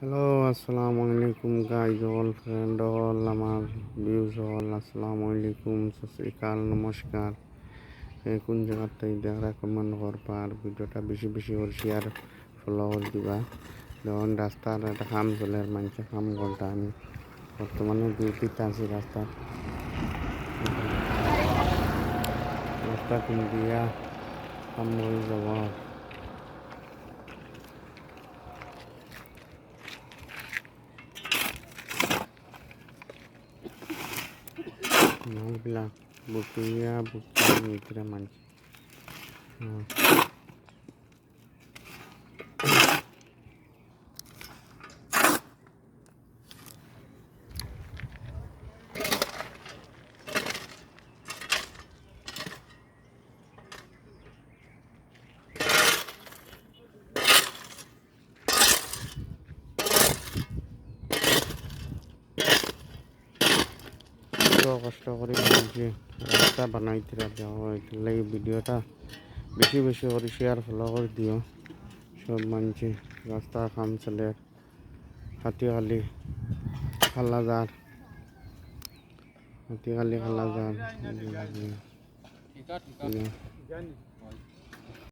Hello আসসালামু আলাইকুম guys all friend all আমার ভিউজ অল আসসালামু আলাইকুম সত শ্রীকাল নমস্কার। কোন জায়গার তাই দেখা কমেন্ট করবা আর ভিডিওটা বেশি বেশি করে শেয়ার ফলো করে দিবা। যখন রাস্তার একটা কাম চলে, আর মানুষের কাম করতে আমি। বর্তমানে ডিউটিতে আছি রাস্তার রাস্তা কোন দিয়া, কাম হয়ে যাব। Nggak bilang buktinya bukti migran manci. Hmm. কষ্ট করে বলছি রাস্তা বানাইতে যাওয়া এই ভিডিওটা বেশি বেশি করে শেয়ার ফলো করে দিও। সব মানছি রাস্তা কাম চলে হাতিখালি খালাজার হাতিখালি খালাজার